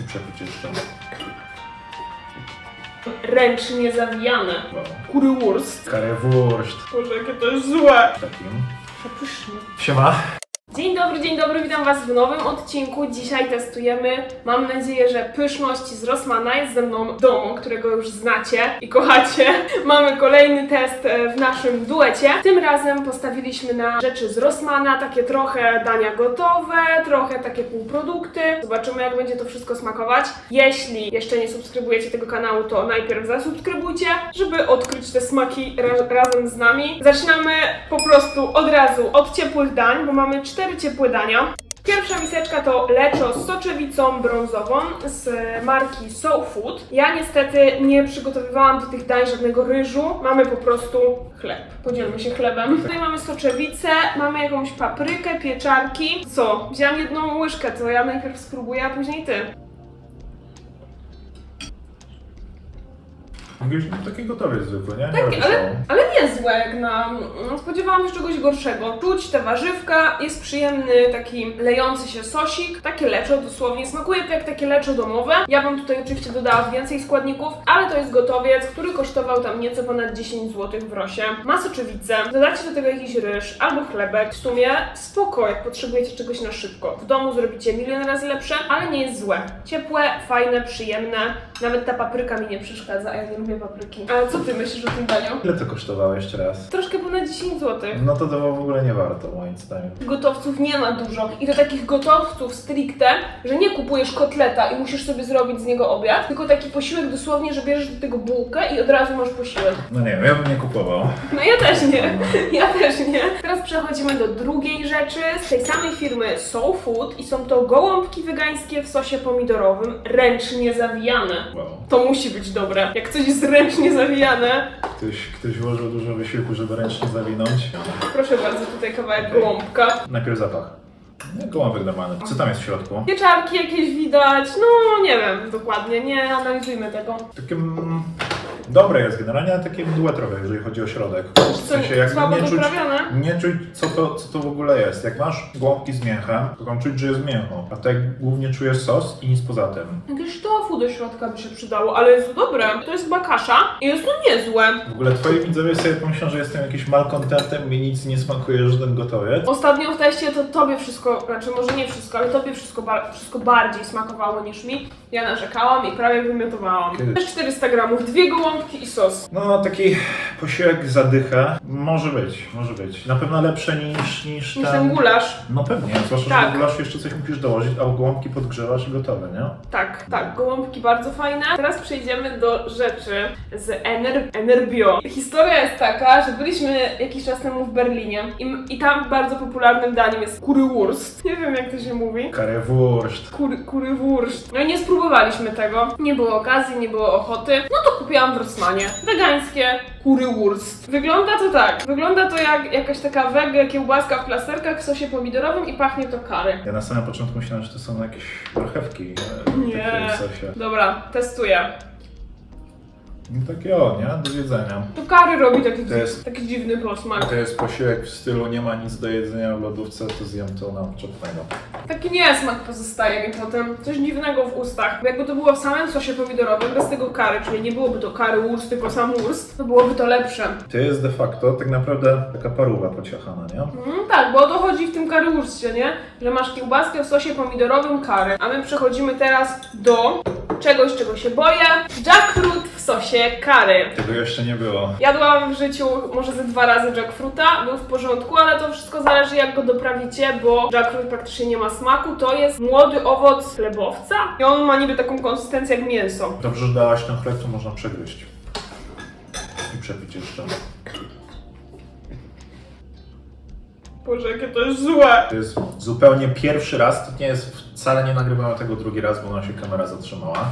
I przepić jeszcze. Ręcznie zawijane. Wow. Currywurst. Karewurst. Boże, jakie to jest złe. Takim. Przepysznie. Siema. Dzień dobry, dzień dobry, witam Was w nowym odcinku. Dzisiaj testujemy, mam nadzieję, że pyszności z Rossmana jest ze mną domu, którego już znacie i kochacie. Mamy kolejny test e, w naszym duecie. Tym razem postawiliśmy na rzeczy z Rossmana, takie trochę dania gotowe, trochę takie półprodukty. Zobaczymy, jak będzie to wszystko smakować. Jeśli jeszcze nie subskrybujecie tego kanału, to najpierw zasubskrybujcie, żeby odkryć te smaki ra razem z nami. Zaczynamy po prostu od razu od ciepłych dań, bo mamy cztery ciepłe dania. Pierwsza miseczka to leczo z soczewicą brązową z marki Soul Food. Ja niestety nie przygotowywałam do tych dań żadnego ryżu. Mamy po prostu chleb. Podzielmy się chlebem. Tutaj mamy soczewicę, mamy jakąś paprykę, pieczarki. Co? Wziąłam jedną łyżkę, to ja najpierw spróbuję, a później ty. Mówisz, no taki gotowiec zwykły, nie? Nie Tak, robisz ale, szału. ale niezłe jak na... no, Spodziewałam się czegoś gorszego. Czuć te warzywka, jest przyjemny taki lejący się sosik, takie leczo dosłownie. Smakuje to jak takie leczo domowe. Ja bym tutaj oczywiście dodała więcej składników, ale to jest gotowiec, który kosztował tam nieco ponad 10 zł w Rosie. Ma soczewicę, dodacie do tego jakiś ryż albo chlebek. W sumie spoko, jak potrzebujecie czegoś na szybko. W domu zrobicie milion razy lepsze, ale nie jest złe. Ciepłe, fajne, przyjemne. Nawet ta papryka mi nie przeszkadza, a ja nie lubię papryki. A co ty myślisz o tym daniu? Ile to kosztowało jeszcze raz? Troszkę ponad 10 zł. No to to w ogóle nie warto, moim zdaniem. Gotowców nie ma dużo. I to takich gotowców stricte, że nie kupujesz kotleta i musisz sobie zrobić z niego obiad, tylko taki posiłek dosłownie, że bierzesz do tego bułkę i od razu masz posiłek. No nie wiem, ja bym nie kupował. No ja też nie. Ja też nie. Teraz przechodzimy do drugiej rzeczy z tej samej firmy Soul Food i są to gołąbki wegańskie w sosie pomidorowym, ręcznie zawijane. Wow. To musi być dobre. Jak coś jest ręcznie zawijane, Ktoś, ktoś włożył dużo wysiłku, żeby ręcznie zawinąć. proszę bardzo, tutaj kawałek Okej. gołąbka. Najpierw zapach. Nie, gołąbek normalny. Co tam jest w środku? Pieczarki jakieś widać, no nie wiem dokładnie, nie analizujmy tego. Takie mm, dobre jest generalnie, ale takie mdłetrowe, jeżeli chodzi o środek. W sensie jakby słabo nie czuć, doprawione? nie czuć co to, co to w ogóle jest. Jak masz gołąbki z mięchem, to tam czuć, że jest mięcho. A tak głównie czujesz sos i nic poza tym. Jakieś do środka by się przydało, ale jest to dobre. To jest chyba kasza i jest to niezłe. W ogóle twoi widzowie sobie pomyślą, że jestem jakimś malkontentem, mi nic nie smakuje, żaden gotowiec. Ostatnio w teście to tobie wszystko, znaczy może nie wszystko, ale tobie wszystko, ba- wszystko bardziej smakowało niż mi. Ja narzekałam i prawie wymiotowałam. Kiedy? Też 400 gramów, dwie gołąbki i sos. No, taki posiłek zadycha może być, może być. Na pewno lepsze niż, niż Niż ten gulasz. No pewnie, zwłaszcza, Tak. że do gulaszu jeszcze coś musisz dołożyć, a gołąbki podgrzewasz i gotowe, nie? Tak, tak, gołąbki bardzo fajne. Teraz przejdziemy do rzeczy z Ener Enerbio. Historia jest taka, że byliśmy jakiś czas temu w Berlinie i, i tam bardzo popularnym daniem jest currywurst. Nie wiem jak to się mówi. Karewurst. Kury, currywurst. No i nie spróbowaliśmy tego. Nie było okazji, nie było ochoty. No to kupiłam w Rossmanie. Wegańskie currywurst. Wygląda to tak. Wygląda to jak jakaś taka wege kiełbaska w plasterkach w sosie pomidorowym i pachnie to kary. Ja na samym początku myślałem, że to są jakieś marchewki e, Nie. w sosie. Dobra, testuję. No takie o, nie? Do jedzenia. To kary robi taki, To jest- taki dziwny posmak. To jest posiłek w stylu nie ma nic do jedzenia w lodówce, to zjem to na początnego. Taki niesmak pozostaje mi potem. Coś dziwnego w ustach. Bo Jakby to było w samym sosie pomidorowym, bez tego kary, czyli nie byłoby to kary wurst, tylko sam wurst, to byłoby to lepsze. To jest de facto tak naprawdę taka parówa pociachana, nie? Mm, tak, bo o to chodzi w tym currywurstie, nie? Że masz kiełbaskę w sosie pomidorowym kary. A my przechodzimy teraz do czegoś, czego się boję. Jackfruit sosie kary. Tego jeszcze nie było. Jadłam w życiu może ze dwa razy jackfruita, był w porządku, ale to wszystko zależy jak go doprawicie, bo jackfruit praktycznie nie ma smaku. To jest młody owoc chlebowca i on ma niby taką konsystencję jak mięso. Dobrze, że dałaś ten chleb, to można przegryźć. I przepić jeszcze. Boże, jakie to jest złe. To jest zupełnie pierwszy raz, to nie jest, wcale nie nagrywamy tego drugi raz, bo nam się kamera zatrzymała.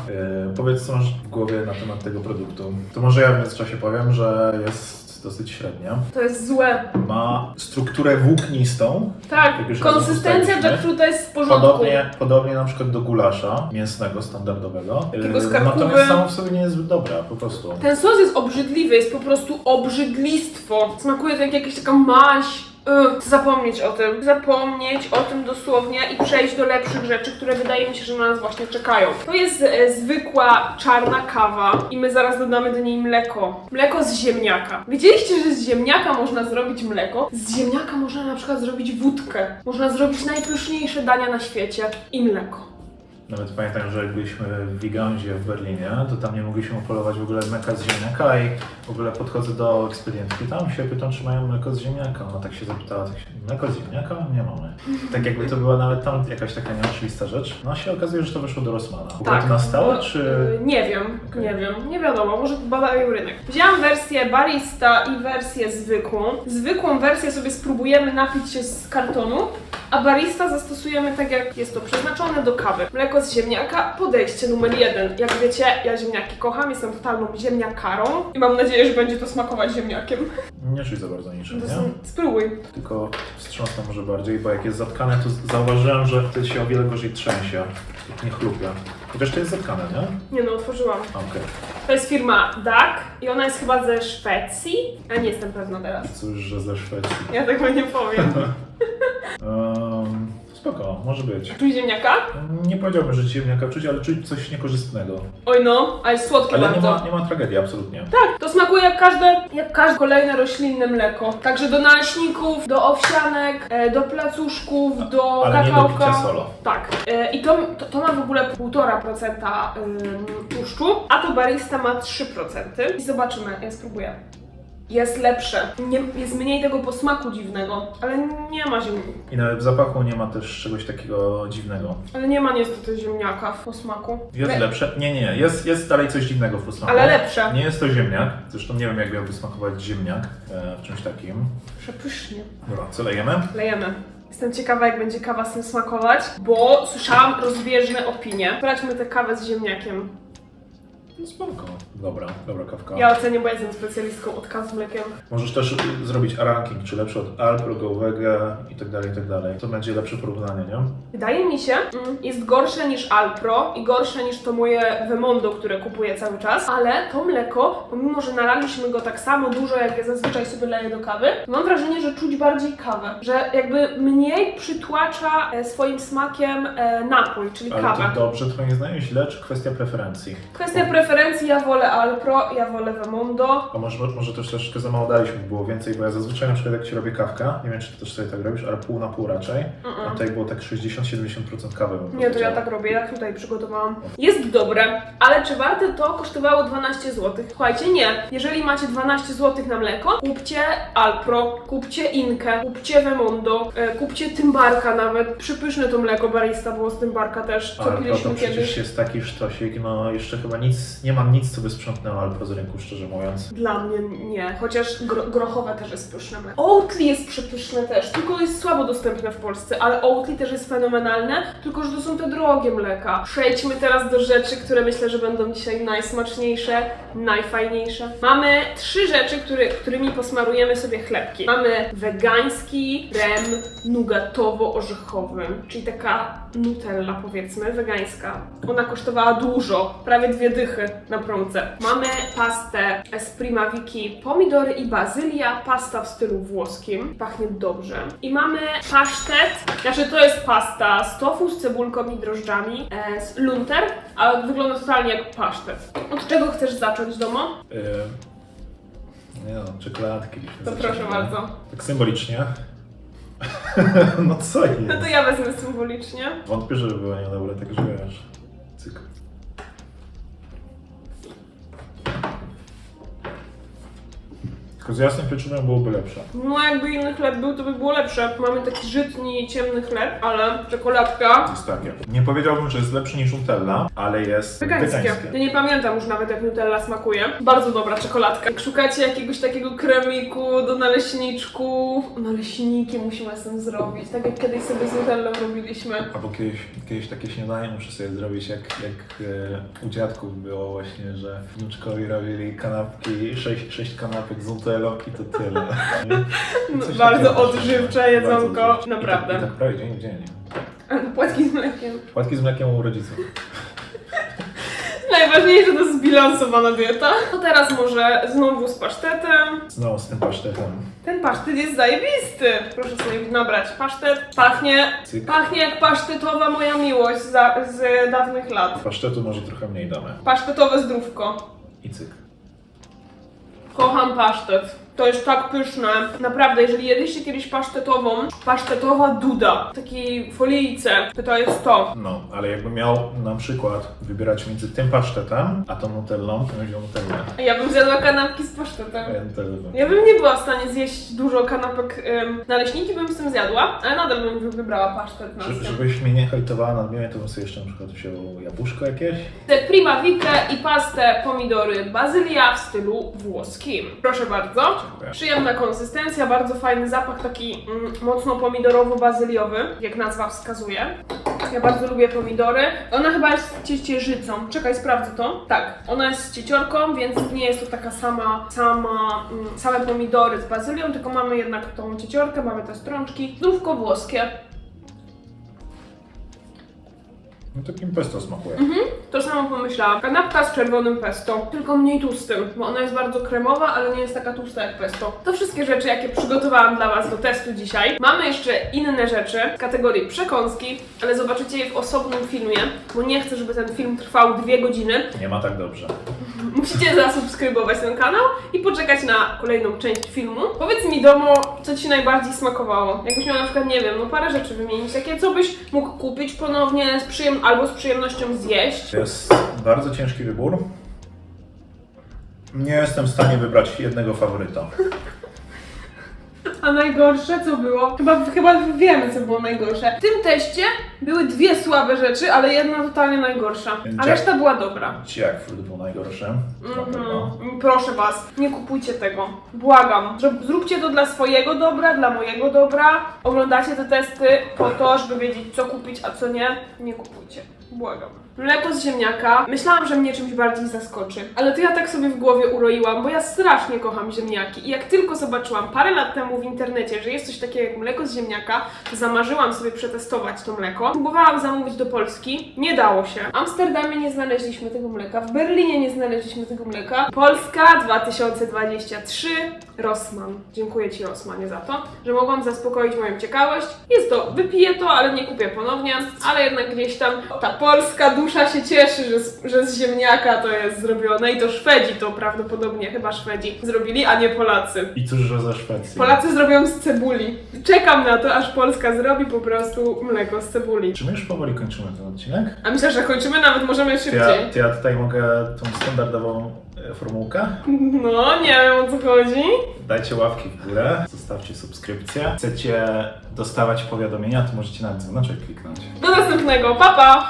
Yy, powiedz, co masz w głowie na temat tego produktu. To może ja w międzyczasie powiem, że jest dosyć średnia. To jest złe. Ma strukturę włóknistą, Tak, konsystencja jackfruita jest w porządku. podobnie, podobnie na przykład do gulasza mięsnego, standardowego. Yy, skarpówy. Natomiast samo w sobie nie jest dobra, po prostu. Ten sos jest obrzydliwy, jest po prostu obrzydlistwo. Smakuje to jak jakaś taka maź. Ugh, zapomnieć o tym. Zapomnieć o tym dosłownie i przejść do lepszych rzeczy, które wydaje mi się, że na nas właśnie czekają. To jest e, zwykła czarna kawa i my zaraz dodamy do niej mleko. Mleko z ziemniaka. Wiedzieliście, że z ziemniaka można zrobić mleko? Z ziemniaka można na przykład zrobić wódkę. Można zrobić najpyszniejsze dania na świecie i mleko. Nawet pamiętam, że jak byliśmy w Wigandzie w Berlinie, to tam nie mogliśmy polować w ogóle mleka z ziemniaka i w ogóle podchodzę do ekspedientki tam się pytam, czy mają mleko z ziemniaka. Ona tak się zapytała, tak się, mleko z ziemniaka? Nie mamy. Tak jakby to była nawet tam jakaś taka nieoczywista rzecz. No a się okazuje, że to wyszło do Rossmana. W ogóle to na stałe, bo, czy... y, Nie wiem, Okej. nie wiem, nie wiadomo, może badają rynek. Wzięłam wersję barista i wersję zwykłą. Zwykłą wersję sobie spróbujemy napić się z kartonu, a barista zastosujemy tak jak jest to przeznaczone do kawy. Mleko z ziemniaka, podejście numer jeden. Jak wiecie, ja ziemniaki kocham, jestem totalną ziemniakarą i mam nadzieję, że będzie to smakować ziemniakiem. Nie czuć za bardzo niczym, To nie? są- Spróbuj. Tylko wstrząsnę może bardziej, bo jak jest zatkane, to zauważyłem, że wtedy się o wiele gorzej trzęsie. Nie chlupia. Chociaż to jest zatkane, nie? Nie no, otworzyłam. Okej. To jest firma DAC i ona jest chyba ze Szwecji. Ja nie jestem pewna teraz. Cóż, że ze Szwecji. Ja tego nie powiem. Um, spoko, może być. Czuj ziemniaka? Nie powiedziałbym, że ziemniaka czuć, ale czuć coś niekorzystnego. Oj no, ale słodkie Ale nie bardzo. ma, nie ma tragedii, absolutnie. Tak, to smakuje jak każde, jak każde kolejne roślinne mleko. Także do naleśników, do owsianek, e, do placuszków, do Ale nie do kakałka. picia solo. Tak. E, I to, to, to ma w ogóle 1,5% ym, tłuszczu, a to barista ma 3%. I zobaczymy, ja spróbuję. Jest lepsze. Nie, jest mniej tego posmaku dziwnego, ale nie ma ziem... I nawet w zapachu nie ma też czegoś takiego dziwnego. Ale nie ma niestety ziemniaka w posmaku. Jest Le- lepsze? Nie, nie, jest, jest dalej coś dziwnego w posmaku. Ale lepsze. Nie jest to ziemniak. Zresztą nie wiem, jak miałby smakować ziemniak e, w czymś takim. Przepysznie. Dobra, co lejemy? Lejemy. Jestem ciekawa, jak będzie kawa z tym smakować, bo słyszałam rozbieżne opinie. Sprawdźmy tę kawę z ziemniakiem. No spoko. Dobra, dobra kawka. Ja ocenię, bo jestem specjalistką od kaw z mlekiem. Możesz też y, zrobić ranking, czy lepszy od Alpro, Go Vega i tak dalej, i tak dalej. To będzie lepsze porównanie, nie? Wydaje mi się, mm, jest gorsze niż Alpro i gorsze niż to moje Vemondo, które kupuję cały czas, ale to mleko, pomimo że nalaliśmy go tak samo dużo, jak ja zazwyczaj sobie leję do kawy, to mam wrażenie, że czuć bardziej kawę, że jakby mniej przytłacza e, swoim smakiem e, napój, czyli Ale kawę. to dobrze, twoim zdaniem, źle, czy kwestia preferencji? Kwestia preferencji, ja wolę Alpro, ja wolę Vemondo. A może, może też troszeczkę za mało daliśmy, było więcej, bo ja zazwyczaj na przykład jak ci robię kawkę, nie wiem czy ty też sobie tak robisz, ale pół na pół raczej, a tutaj było tak 60-70% kawy. bym Nie, to ja powiedział. tak robię, jak tutaj przygotowałam. Jest dobre, ale czy warte to kosztowało 12 zł? Słuchajcie, nie. Jeżeli macie 12 zł na mleko, kupcie Alpro, kupcie Inkę, kupcie Vemondo, e, kupcie Tymbarka nawet. Przypyszne to mleko barista było z Tymbarka też, co Alpro to piliśmy przecież kiedyś. jest taki sztosik, no jeszcze chyba nic, nie mam nic co by sprzątnęło Alpro z rynku, szczerze mówiąc. Dla mnie nie, chociaż gro grochowe też jest pyszne. Oatly jest przepyszne też, tylko jest słabo dostępne w Polsce, ale Oatly też jest fenomenalne, tylko że to są te drogie mleka. Przejdźmy teraz do rzeczy, które myślę, że będą dzisiaj najsmaczniejsze, najfajniejsze. Mamy trzy rzeczy, który, którymi posmarujemy sobie chlebki. Mamy wegański rem nugatowo-orzechowy, czyli taka nutella powiedzmy, wegańska. Ona kosztowała dużo, prawie dwie dychy na promce. Mamy pastę z Prima Vicky, pomidory i bazylia, pasta w stylu włoskim, pachnie dobrze. I mamy pasztet, znaczy to jest pasta z tofu, z cebulką i drożdżami, e, z lunter, a wygląda totalnie jak pasztet. Od czego chcesz zacząć, Domo? Yy, nie no, czekoladki. To proszę nie? bardzo. Tak symbolicznie. no co jest? No to ja wezmę symbolicznie. Wątpię, żeby było niedobre, także wiesz. Z jasnym pieczywem byłoby lepsze. No jakby inny chleb był, to by było lepsze. Mamy taki żytni, ciemny chleb, ale czekoladka jest takie. Nie powiedziałbym, że jest lepszy niż Nutella, ale jest wegańskie. Ja nie pamiętam już nawet jak Nutella smakuje. Bardzo dobra czekoladka. Jak szukacie jakiegoś takiego kremiku do naleśniczków, naleśniki musimy z tym zrobić. Tak jak kiedyś sobie z Nutellą robiliśmy. Albo kiedyś, kiedyś takie śniadanie muszę sobie zrobić, jak, jak e, u dziadków było właśnie, że wnuczkowi robili kanapki, sześć, sześć kanapek z Nutellą i to tyle. No, Coś bardzo takiego. odżywcze jedzonko, Bardzo odżywcze. naprawdę. I tak, i tak prawie dzień w dzień. Płatki z mlekiem. Płatki z mlekiem u rodziców. najważniejsze to jest zbilansowana dieta. To teraz może znowu z pasztetem. Znowu z tym pasztetem. Ten pasztet jest zajebisty. Proszę sobie nabrać pasztet. Pachnie, Cyk. pachnie jak pasztetowa moja miłość za, z dawnych lat. Pasztetu może trochę mniej damy. Pasztetowe zdrówko. I cyk. Kocham pasztet. To jest tak pyszne. Naprawdę, jeżeli jedliście kiedyś pasztetową, pasztetowa duda, w takiej folijce, to to jest to. No, ale jakbym miał na przykład wybierać między tym pasztetem, a tą nutellą, to bym wziął nutellę. Ja bym zjadła kanapki z pasztetem. Ja nutellę bym- Ja bym nie była w stanie zjeść dużo kanapek ym, naleśniki, bym z tym zjadła, ale nadal bym wybrała pasztet na zjem. żebyś mnie nie hejtowała nadmiernie, to bym sobie jeszcze na przykład wziął jabłuszko jakieś. Te prima i pastę pomidory bazylia w stylu włoskim. Proszę bardzo. Przyjemna konsystencja, bardzo fajny zapach, taki mm, mocno pomidorowo-bazyliowy, jak nazwa wskazuje. Ja bardzo lubię pomidory. Ona chyba jest ciecierzycą. Czekaj, sprawdzę to. Tak, ona jest cieciorką, więc nie jest to taka sama, sama, mm, same pomidory z bazylią, tylko mamy jednak tą cieciorkę, mamy te strączki. Zdrówko włoskie. No takim pesto smakuje. To samo pomyślałam. Kanapka z czerwonym pesto, tylko mniej tłustym, bo ona jest bardzo kremowa, ale nie jest taka tłusta jak pesto. To wszystkie rzeczy, jakie przygotowałam dla Was do testu dzisiaj. Mamy jeszcze inne rzeczy w kategorii przekąski, ale zobaczycie je w osobnym filmie, bo nie chcę, żeby ten film trwał dwie godziny. Nie ma tak dobrze. Musicie zasubskrybować ten kanał i poczekać na kolejną część filmu. Powiedz mi, Domo, co Ci najbardziej smakowało? Jakbyś miał na przykład, nie wiem, no parę rzeczy wymienić, takie co byś mógł kupić ponownie z przyjem- albo z przyjemnością zjeść. To jest bardzo ciężki wybór. Nie jestem w stanie wybrać jednego faworyta. A najgorsze co było? Chyba, chyba wiemy, co było najgorsze. W tym teście były dwie słabe rzeczy, ale jedna totalnie najgorsza. A Jack- reszta była dobra. Jackfruit był najgorszy. Na pewno. Mhm. Proszę was, nie kupujcie tego. Błagam. Zrób- Zróbcie to dla swojego dobra, dla mojego dobra. Oglądacie te testy po to, żeby wiedzieć, co kupić, a co nie. Nie kupujcie. Błagam. Mleko z ziemniaka. Myślałam, że mnie czymś bardziej zaskoczy, ale to ja tak sobie w głowie uroiłam, bo ja strasznie kocham ziemniaki. I jak tylko zobaczyłam parę lat temu w internecie, że jest coś takiego jak mleko z ziemniaka, to zamarzyłam sobie przetestować to mleko. Próbowałam zamówić do Polski, nie dało się. W Amsterdamie nie znaleźliśmy tego mleka, w Berlinie nie znaleźliśmy tego mleka. Polska 2023 Rossmann. Dziękuję Ci Rossmanie za to, że mogłam zaspokoić moją ciekawość. Jest to, wypiję to, ale nie kupię ponownie, ale jednak gdzieś tam ta polska dusza się cieszy, że z, że z ziemniaka to jest zrobione i to Szwedzi to prawdopodobnie, chyba Szwedzi zrobili, a nie Polacy. I cóż, że ze Szwecji. Polacy zrobią z cebuli. Czekam na to, aż Polska zrobi po prostu mleko z cebuli. Czy my już powoli kończymy ten odcinek? A myślę, że kończymy, nawet możemy To ja, szybciej. ja tutaj mogę tą standardową e, formułkę. No, nie wiem o co chodzi. Dajcie łapki w górę, zostawcie subskrypcję. Chcecie dostawać powiadomienia, to możecie na dzwoneczek kliknąć. Do następnego, pa pa!